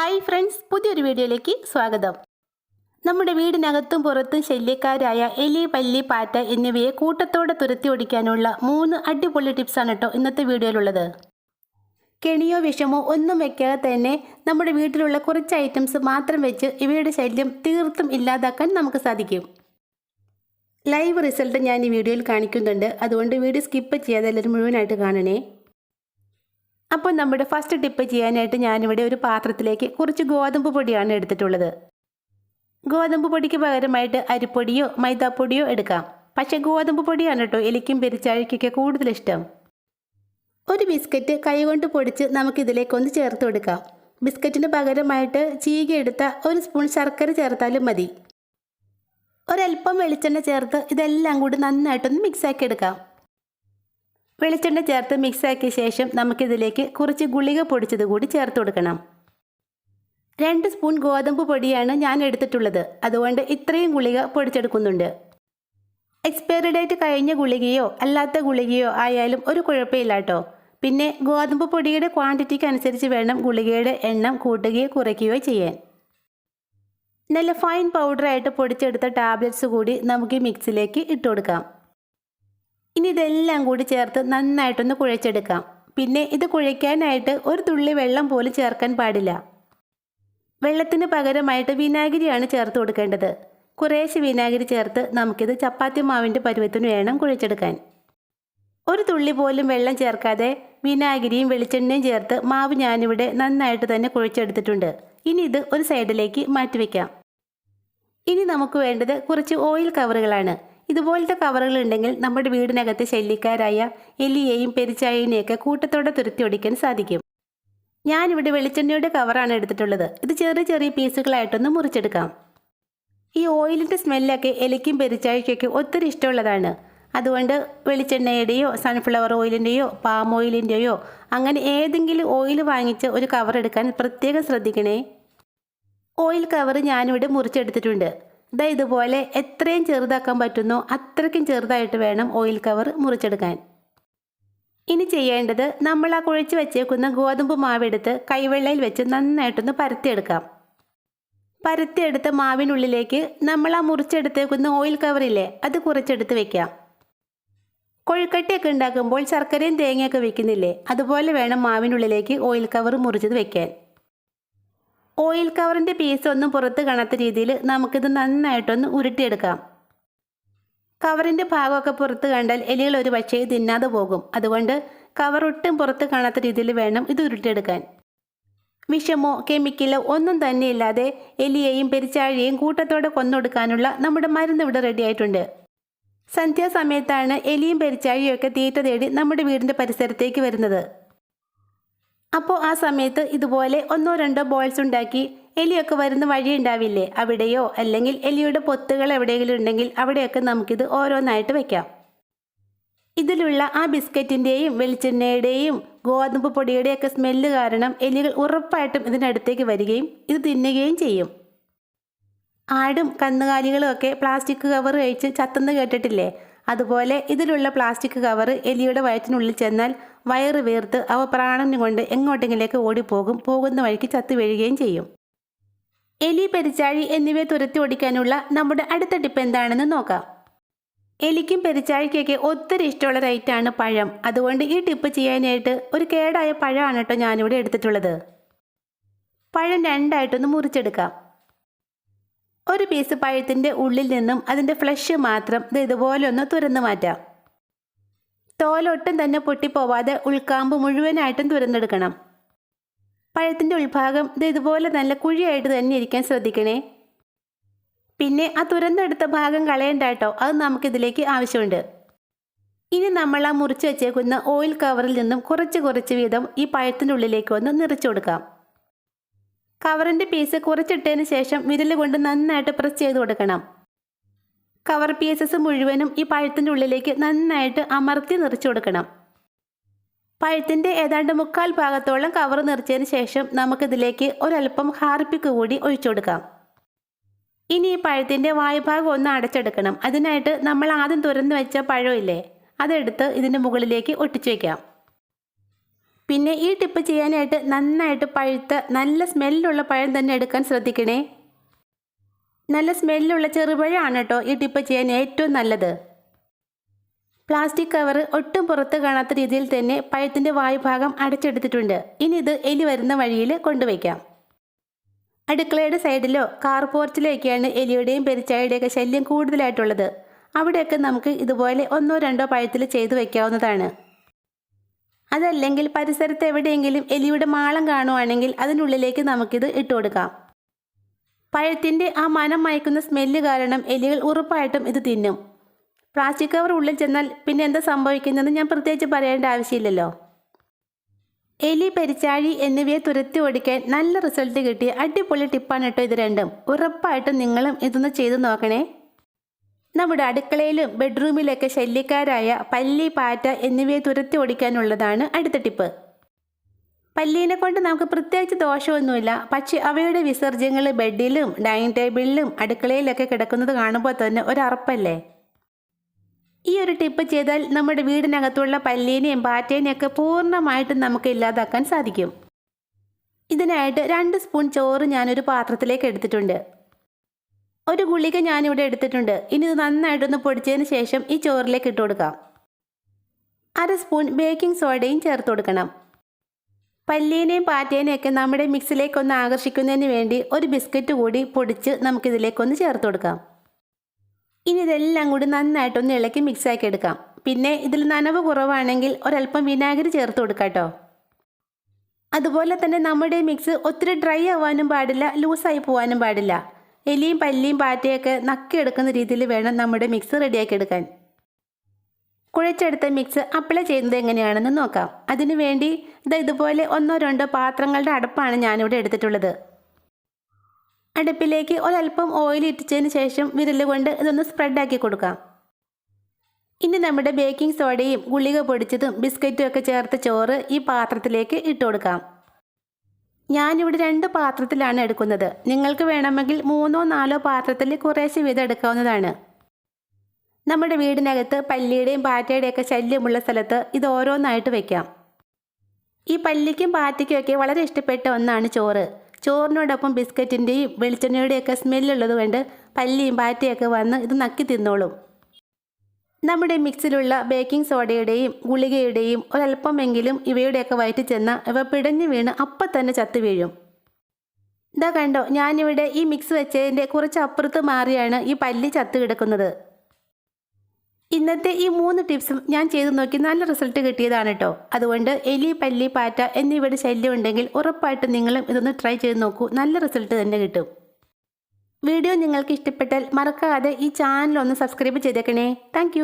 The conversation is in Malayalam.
ഹായ് ഫ്രണ്ട്സ് പുതിയൊരു വീഡിയോയിലേക്ക് സ്വാഗതം. നമ്മുടെ വീടിനകത്തും പുറത്തും ശല്യക്കാരായ എലി പല്ലി പാറ്റ എന്നിവയെ കൂട്ടത്തോടെ തുരത്തി ഓടിക്കാനുള്ള മൂന്ന് അടിപൊളി ടിപ്സാണ് കേട്ടോ ഇന്നത്തെ വീഡിയോയിലുള്ളത്. കെണിയോ വിഷമോ ഒന്നും വെക്കാതെ തന്നെ നമ്മുടെ വീട്ടിലുള്ള കുറച്ച് ഐറ്റംസ് മാത്രം വെച്ച് ഇവയുടെ ശല്യം തീർത്തും ഇല്ലാതാക്കാൻ നമുക്ക് സാധിക്കും. ലൈവ് റിസൾട്ട് ഞാൻ ഈ വീഡിയോയിൽ കാണിക്കുന്നുണ്ട്. അതുകൊണ്ട് വീഡിയോ സ്കിപ്പ് ചെയ്യാതെ എല്ലാവരും മുഴുവനായിട്ട് കാണണേ. അപ്പോൾ നമ്മുടെ ഫസ്റ്റ് ടിപ്പ് ചെയ്യാനായിട്ട് ഞാനിവിടെ ഒരു പാത്രത്തിലേക്ക് കുറച്ച് ഗോതമ്പ് പൊടിയാണ് എടുത്തിട്ടുള്ളത്. ഗോതമ്പ് പൊടിക്ക് പകരമായിട്ട് അരിപ്പൊടിയോ മൈദാപ്പൊടിയോ എടുക്കാം. പക്ഷേ ഗോതമ്പ് പൊടിയാണ് കേട്ടോ എലിക്കും പെരിച്ചാഴിക്കൊക്കെ കൂടുതൽ ഇഷ്ടം. ഒരു ബിസ്ക്കറ്റ് കൈകൊണ്ട് പൊടിച്ച് നമുക്കിതിലേക്കൊന്ന് ചേർത്ത് കൊടുക്കാം. ബിസ്ക്കറ്റിന് പകരമായിട്ട് ചീകി എടുത്ത ഒരു സ്പൂൺ ശർക്കര ചേർത്താലും മതി. ഒരല്പം വെളിച്ചെണ്ണ ചേർത്ത് ഇതെല്ലാം കൂടി നന്നായിട്ടൊന്ന് മിക്സാക്കി എടുക്കാം. വെളിച്ചെണ്ണ ചേർത്ത് മിക്സാക്കിയ ശേഷം നമുക്കിതിലേക്ക് കുറച്ച് ഗുളിക പൊടിച്ചത് കൂടി ചേർത്ത് കൊടുക്കണം. രണ്ട് സ്പൂൺ ഗോതമ്പ് പൊടിയാണ് ഞാൻ എടുത്തിട്ടുള്ളത്. അതുകൊണ്ട് ഇത്രയും ഗുളിക പൊടിച്ചെടുക്കുന്നുണ്ട്. എക്സ്പയറി ഡേറ്റ് കഴിഞ്ഞ ഗുളികയോ അല്ലാത്ത ഗുളികയോ ആയാലും ഒരു കുഴപ്പമില്ല കേട്ടോ പിന്നെ ഗോതമ്പ് പൊടിയുടെ ക്വാണ്ടിറ്റിക്ക് അനുസരിച്ച് വേണം ഗുളികയുടെ എണ്ണം കൂട്ടുകയോ കുറയ്ക്കുകയോ ചെയ്യാൻ. നല്ല ഫൈൻ പൗഡറായിട്ട് പൊടിച്ചെടുത്ത ടാബ്ലറ്റ്സ് കൂടി നമുക്ക് മിക്സിലേക്ക് ഇട്ട് കൊടുക്കാം. ഇനി ഇതെല്ലാം കൂടി ചേർത്ത് നന്നായിട്ടൊന്ന് കുഴച്ചെടുക്കാം. പിന്നെ ഇത് കുഴയ്ക്കാനായിട്ട് ഒരു തുള്ളി വെള്ളം പോലും ചേർക്കാൻ പാടില്ല. വെള്ളത്തിന് പകരമായിട്ട് വിനാഗിരിയാണ് ചേർത്ത് കൊടുക്കേണ്ടത്. കുറേശ്ശെ വിനാഗിരി ചേർത്ത് നമുക്കിത് ചപ്പാത്തി മാവിന്റെ പരുവത്തിന് വേണം കുഴച്ചെടുക്കാൻ. ഒരു തുള്ളി പോലും വെള്ളം ചേർക്കാതെ വിനാഗിരിയും വെളിച്ചെണ്ണയും ചേർത്ത് മാവ് ഞാനിവിടെ നന്നായിട്ട് തന്നെ കുഴച്ചെടുത്തിട്ടുണ്ട്. ഇനി ഇത് ഒരു സൈഡിലേക്ക് മാറ്റിവെക്കാം. ഇനി നമുക്ക് വേണ്ടത് കുറച്ച് ഓയിൽ കവറുകളാണ്. ഇതുപോലത്തെ കവറുകൾ ഉണ്ടെങ്കിൽ നമ്മുടെ വീടിനകത്തെ ശല്യക്കാരായ എലിയെയും പെരിച്ചായനെയൊക്കെ കൂട്ടത്തോടെ തുരുത്തി ഒടിക്കാൻ സാധിക്കും. ഞാനിവിടെ വെളിച്ചെണ്ണയുടെ കവറാണ് എടുത്തിട്ടുള്ളത്. ഇത് ചെറിയ ചെറിയ പീസുകളായിട്ടൊന്ന് മുറിച്ചെടുക്കാം. ഈ ഓയിലിന്റെ സ്മെല്ലൊക്കെ എലിക്കും പെരിച്ചായക്കൊക്കെ ഒത്തിരി ഇഷ്ടമുള്ളതാണ്. അതുകൊണ്ട് വെളിച്ചെണ്ണയുടെയോ സൺഫ്ലവർ ഓയിലിന്റെയോ പാം ഓയിലിന്റെയോ അങ്ങനെ ഏതെങ്കിലും ഓയിൽ വാങ്ങിച്ച് ഒരു കവർ എടുക്കാൻ പ്രത്യേകം ശ്രദ്ധിക്കണേ. ഓയിൽ കവർ ഞാനിവിടെ മുറിച്ചെടുത്തിട്ടുണ്ട്. ഇതാ ഇതുപോലെ എത്രയും ചെറുതാക്കാൻ പറ്റുന്നോ അത്രയ്ക്കും ചെറുതായിട്ട് വേണം ഓയിൽ കവർ മുറിച്ചെടുക്കാൻ. ഇനി ചെയ്യേണ്ടത് നമ്മൾ ആ കുഴച്ച് വെച്ചേക്കുന്ന ഗോതമ്പ് മാവെടുത്ത് കൈവെള്ളയിൽ വെച്ച് നന്നായിട്ടൊന്ന് പരത്തിയെടുക്കാം. പരത്തിയെടുത്ത മാവിനുള്ളിലേക്ക് നമ്മൾ ആ മുറിച്ചെടുത്തേക്കുന്ന ഓയിൽ കവറില്ലേ അത് കുറച്ചെടുത്ത് വെക്കാം. കൊഴുക്കട്ടയൊക്കെ ഉണ്ടാക്കുമ്പോൾ ശർക്കരയും തേങ്ങയൊക്കെ വെക്കുന്നില്ലേ അതുപോലെ വേണം മാവിനുള്ളിലേക്ക് ഓയിൽ കവർ മുറിച്ചത് വെക്കാൻ. ഓയിൽ കവറിന്റെ പീസ് ഒന്നും പുറത്ത് കാണാത്ത രീതിയിൽ നമുക്കിത് നന്നായിട്ടൊന്ന് ഉരുട്ടിയെടുക്കാം. കവറിന്റെ ഭാഗമൊക്കെ പുറത്ത് കണ്ടാൽ എലികൾ ഒരു പക്ഷേ തിന്നാതെ പോകും. അതുകൊണ്ട് കവർ ഒട്ടും പുറത്ത് കാണാത്ത രീതിയിൽ വേണം ഇത് ഉരുട്ടിയെടുക്കാൻ. വിഷമോ കെമിക്കലോ ഒന്നും തന്നെ ഇല്ലാതെ എലിയെയും പെരിച്ചാഴിയെയും കൂട്ടത്തോടെ കൊന്നൊടുക്കാനുള്ള നമ്മുടെ മരുന്ന് ഇവിടെ റെഡി ആയിട്ടുണ്ട്. സന്ധ്യാസമയത്താണ് എലിയും പെരിച്ചാഴിയും ഒക്കെ തീറ്റ തേടി നമ്മുടെ വീടിന്റെ പരിസരത്തേക്ക് വരുന്നത്. അപ്പോൾ ആ സമയത്ത് ഇതുപോലെ ഒന്നോ രണ്ടോ ബോൾസ് ഉണ്ടാക്കി എലിയൊക്കെ വരുന്ന വഴി ഉണ്ടാവില്ലേ? അവിടെയോ? അല്ലെങ്കിൽ എലിയുടെ പൊത്തുകൾ എവിടെയെങ്കിലും ഉണ്ടെങ്കിൽ അവിടെയൊക്കെ നമുക്കിത് ഓരോന്നായിട്ട് വെക്കാം. ഇതിലുള്ള ആ ബിസ്ക്കറ്റിന്റെയും വെളിച്ചെണ്ണയുടെയും ഗോതമ്പ് പൊടിയുടെയൊക്കെ സ്മെല്ല് കാരണം എലികൾ ഉറപ്പായിട്ടും ഇതിനടുത്തേക്ക് വരികയും ഇത് തിന്നുകയും ചെയ്യും. ആടും കന്നുകാലികളും ഒക്കെ പ്ലാസ്റ്റിക് കവർ കഴിച്ച് ചത്തെന്ന് കേട്ടിട്ടില്ലേ? അതുപോലെ ഇതിലുള്ള പ്ലാസ്റ്റിക് കവർ എലിയുടെ വയറ്റിനുള്ളിൽ ചെന്നാൽ വയറ് വീർത്ത് അവ പ്രാണന് കൊണ്ട് എങ്ങോട്ടെങ്കിലേക്ക് ഓടിപ്പോകും പോകുന്ന വഴിക്ക് ചത്തു വീഴുകയും ചെയ്യും. എലി പെരിച്ചാഴി എന്നിവയെ തുരത്തി ഓടിക്കാനുള്ള നമ്മുടെ അടുത്ത ടിപ്പ് എന്താണെന്ന് നോക്കാം. എലിക്കും പെരിച്ചാഴിക്കൊക്കെ ഒത്തിരി ഇഷ്ടമുള്ള റൈറ്റാണ് പഴം. അതുകൊണ്ട് ഈ ടിപ്പ് ചെയ്യാനായിട്ട് ഒരു കേടായ പഴമാണ് കേട്ടോ ഞാനിവിടെ എടുത്തിട്ടുള്ളത്. പഴം രണ്ടായിട്ടൊന്ന് മുറിച്ചെടുക്കാം. ഒരു പീസ് പഴത്തിന്റെ ഉള്ളിൽ നിന്നും അതിന്റെ ഫ്ലഷ് മാത്രം ഇത് ഇതുപോലെ ഒന്ന് തുറന്നു മാറ്റാം. തോലൊട്ടും തന്നെ പൊട്ടിപ്പോവാതെ ഉൾക്കാമ്പ് മുഴുവനായിട്ടും തുറന്നെടുക്കണം പഴത്തിന്റെ ഉൾഭാഗം ഇത് ഇതുപോലെ നല്ല കുഴിയായിട്ട് തന്നെ ഇരിക്കാൻ ശ്രദ്ധിക്കണേ. പിന്നെ ആ തുരന്നെടുത്ത ഭാഗം കളയണ്ട കേട്ടോ അത് നമുക്കിതിലേക്ക് ആവശ്യമുണ്ട്. ഇനി നമ്മൾ ആ മുറിച്ച് വെച്ചേക്കുന്ന ഓയിൽ കവറിൽ നിന്നും കുറച്ച് കുറച്ച് വീതം ഈ പഴത്തിന്റെ ഉള്ളിലേക്ക് ഒന്ന് നിറച്ചു കൊടുക്കാം. കവറിന്റെ പീസ് കുറച്ചിട്ടതിന് ശേഷം വിരൽ കൊണ്ട് നന്നായിട്ട് പ്രസ് ചെയ്ത് കൊടുക്കണം. കവർ പീസസ് മുഴുവനും ഈ പഴത്തിന്റെ ഉള്ളിലേക്ക് നന്നായിട്ട് അമർത്തി നിറച്ചു കൊടുക്കണം. പഴത്തിന്റെ ഏതാണ്ട് മുക്കാൽ ഭാഗത്തോളം കവർ നിറച്ചതിന് ശേഷം നമുക്കിതിലേക്ക് ഒരല്പം ഹാർപ്പിക്ക് കൂടി ഒഴിച്ചു കൊടുക്കാം. ഇനി ഈ പഴത്തിന്റെ വായുഭാഗം ഒന്ന് അടച്ചെടുക്കണം. അതിനായിട്ട് നമ്മൾ ആദ്യം തുറന്നു വെച്ച പഴമില്ലേ അതെടുത്ത് ഇതിന്റെ മുകളിലേക്ക് ഒട്ടിച്ചു വയ്ക്കാം പിന്നെ ഈ ടിപ്പ് ചെയ്യാനായിട്ട് നന്നായിട്ട് പഴുത്ത നല്ല സ്മെല്ലുള്ള പഴം തന്നെ എടുക്കാൻ ശ്രദ്ധിക്കണേ. നല്ല സ്മെല്ലുള്ള ചെറുപഴമാണ് കേട്ടോ ഈ ടിപ്പ് ചെയ്യാൻ ഏറ്റവും നല്ലത്. പ്ലാസ്റ്റിക് കവർ ഒട്ടും പുറത്ത് കാണാത്ത രീതിയിൽ തന്നെ പഴത്തിന്റെ വായുഭാഗം അടച്ചെടുത്തിട്ടുണ്ട്. ഇനി ഇത് എലി വരുന്ന വഴിയിൽ കൊണ്ടുവയ്ക്കാം. അടുക്കളയുടെ സൈഡിലോ കാർ പോർച്ചിലൊക്കെയാണ് എലിയുടെയും പെരിച്ചായുടെയൊക്കെ ശല്യം കൂടുതലായിട്ടുള്ളത്. അവിടെയൊക്കെ നമുക്ക് ഇതുപോലെ ഒന്നോ രണ്ടോ പഴത്തിൽ ചെയ്തു വയ്ക്കാവുന്നതാണ് അതല്ലെങ്കിൽ പരിസരത്ത് എവിടെയെങ്കിലും എലിയുടെ മാളം കാണുവാണെങ്കിൽ അതിനുള്ളിലേക്ക് നമുക്കിത് ഇട്ട് കൊടുക്കാം. പഴത്തിന്റെ ആ മനം മയക്കുന്ന സ്മെല്ല് കാരണം എലികൾ ഉറപ്പായിട്ടും ഇത് തിന്നും. പ്ലാസ്റ്റിക് കവർ ഉള്ളിൽ ചെന്നാൽ പിന്നെ എന്താ സംഭവിക്കുന്നതെന്ന് ഞാൻ പ്രത്യേകിച്ച് പറയേണ്ട ആവശ്യമില്ലല്ലോ. എലി പെരിച്ചാഴി എന്നിവയെ തുരത്തി ഓടിക്കാൻ നല്ല റിസൾട്ട് കിട്ടിയ അടിപൊളി ടിപ്പാണ് കേട്ടോ ഇത് രണ്ടും. ഉറപ്പായിട്ടും നിങ്ങളും ഇതൊന്ന് ചെയ്തു നോക്കണേ. നമ്മുടെ അടുക്കളയിലും ബെഡ്റൂമിലൊക്കെ ശല്യക്കാരായ പല്ലി പാറ്റ എന്നിവയെ തുരത്തി ഓടിക്കാനുള്ളതാണ് അടുത്ത ടിപ്പ്. പല്ലീനെ കൊണ്ട് നമുക്ക് പ്രത്യേകിച്ച് ദോഷമൊന്നുമില്ല. പക്ഷേ അവയുടെ വിസർജ്യങ്ങൾ ബെഡിലും ഡൈനിങ് ടേബിളിലും അടുക്കളയിലൊക്കെ കിടക്കുന്നത് കാണുമ്പോൾ തന്നെ ഒരറപ്പല്ലേ? ഈ ഒരു ടിപ്പ് ചെയ്താൽ നമ്മുടെ വീടിനകത്തുള്ള പല്ലീനെയും പാറ്റേനെയും ഒക്കെ പൂർണമായിട്ടും നമുക്ക് ഇല്ലാതാക്കാൻ സാധിക്കും. ഇതിനായിട്ട് രണ്ട് സ്പൂൺ ചോറ് ഞാനൊരു പാത്രത്തിലേക്ക് എടുത്തിട്ടുണ്ട്. ഒരു ഗുളിക ഞാനിവിടെ എടുത്തിട്ടുണ്ട്. ഇനി ഇത് നന്നായിട്ടൊന്ന് പൊടിച്ചതിന് ശേഷം ഈ ചോറിലേക്ക് ഇട്ട് കൊടുക്കാം. അര സ്പൂൺ ബേക്കിംഗ് സോഡയും ചേർത്ത് കൊടുക്കണം. പല്ലീനെയും പാറ്റേനെയും ഒക്കെ നമ്മുടെ മിക്സിലേക്കൊന്ന് ആകർഷിക്കുന്നതിന് വേണ്ടി ഒരു ബിസ്ക്കറ്റ് കൂടി പൊടിച്ച് നമുക്കിതിലേക്കൊന്ന് ചേർത്ത് കൊടുക്കാം. ഇനി ഇതെല്ലാം കൂടി നന്നായിട്ടൊന്ന് ഇളക്കി മിക്സാക്കി എടുക്കാം. പിന്നെ ഇതിൽ നനവ് കുറവാണെങ്കിൽ ഒരല്പം വിനാഗിരി ചേർത്ത് കൊടുക്കാം കേട്ടോ. അതുപോലെ തന്നെ നമ്മുടെ മിക്സ് ഒത്തിരി ഡ്രൈ ആവാനും പാടില്ല ലൂസായി പോവാനും പാടില്ല. എലിയും പല്ലിയും പാറ്റയൊക്കെ നക്കിയെടുക്കുന്ന രീതിയിൽ വേണം നമ്മുടെ മിക്സ് റെഡിയാക്കി എടുക്കാൻ. കുഴച്ചെടുത്ത മിക്സ് അപ്ലൈ ചെയ്യുന്നത് എങ്ങനെയാണെന്ന് നോക്കാം. അതിനു വേണ്ടി ഇത് ഇതുപോലെ ഒന്നോ രണ്ടോ പാത്രങ്ങളുടെ അടുപ്പാണ് ഞാനിവിടെ എടുത്തിട്ടുള്ളത്. അടുപ്പിലേക്ക് ഒരല്പം ഓയിൽ ഇട്ടിച്ചതിന് ശേഷം വിരലുകൊണ്ട് ഇതൊന്ന് സ്പ്രെഡാക്കി കൊടുക്കാം. ഇനി നമ്മുടെ ബേക്കിംഗ് സോഡയും ഗുളിക പൊടിച്ചതും ബിസ്ക്കറ്റും ഒക്കെ ചേർത്ത ചോറ് ഈ പാത്രത്തിലേക്ക് ഇട്ട് കൊടുക്കാം. ഞാനിവിടെ രണ്ട് പാത്രത്തിലാണ് എടുക്കുന്നത്. നിങ്ങൾക്ക് വേണമെങ്കിൽ മൂന്നോ നാലോ പാത്രത്തിൽ കുറേശ്ശെ വീതം എടുക്കാവുന്നതാണ് നമ്മുടെ വീടിനകത്ത് പല്ലിയുടെയും പാറ്റയുടെയൊക്കെ ശല്യമുള്ള സ്ഥലത്ത് ഇത് ഓരോന്നായിട്ട് വെക്കാം. ഈ പല്ലിക്കും പാറ്റയ്ക്കും ഒക്കെ വളരെ ഇഷ്ടപ്പെട്ട ഒന്നാണ് ചോറ്. ചോറിനോടൊപ്പം ബിസ്ക്കറ്റിന്റെയും വെളിച്ചെണ്ണയുടെയൊക്കെ സ്മെല്ലുള്ളത് കൊണ്ട് പല്ലിയും പാറ്റയൊക്കെ വന്ന് ഇത് നക്കി തിന്നോളും. നമ്മുടെ മിക്സിലുള്ള ബേക്കിംഗ് സോഡയുടെയും ഗുളികയുടെയും ഒരല്പമെങ്കിലും ഇവയുടെയൊക്കെ വയറ്റി ചെന്ന് ഇവ പിടഞ്ഞു വീണ് അപ്പം തന്നെ ചത്തു വീഴും. ഇതാ കണ്ടോ ഞാനിവിടെ ഈ മിക്സ് വെച്ചതിന്റെ കുറച്ച് അപ്പുറത്ത് മാറിയാണ് ഈ പല്ലി ചത്തു കിടക്കുന്നത്. ഇന്നത്തെ ഈ മൂന്ന് ടിപ്സും ഞാൻ ചെയ്തു നോക്കി നല്ല റിസൾട്ട് കിട്ടിയതാണ് കേട്ടോ അതുകൊണ്ട് എലി പല്ലി പാറ്റ എന്നിവയുടെ ശല്യം ഉണ്ടെങ്കിൽ ഉറപ്പായിട്ടും നിങ്ങളും ഇതൊന്ന് ട്രൈ ചെയ്ത് നോക്കൂ. നല്ല റിസൾട്ട് തന്നെ കിട്ടും. വീഡിയോ നിങ്ങൾക്ക് ഇഷ്ടപ്പെട്ടാൽ മറക്കാതെ ഈ ചാനൽ ഒന്ന് സബ്സ്ക്രൈബ് ചെയ്തേക്കണേ. താങ്ക്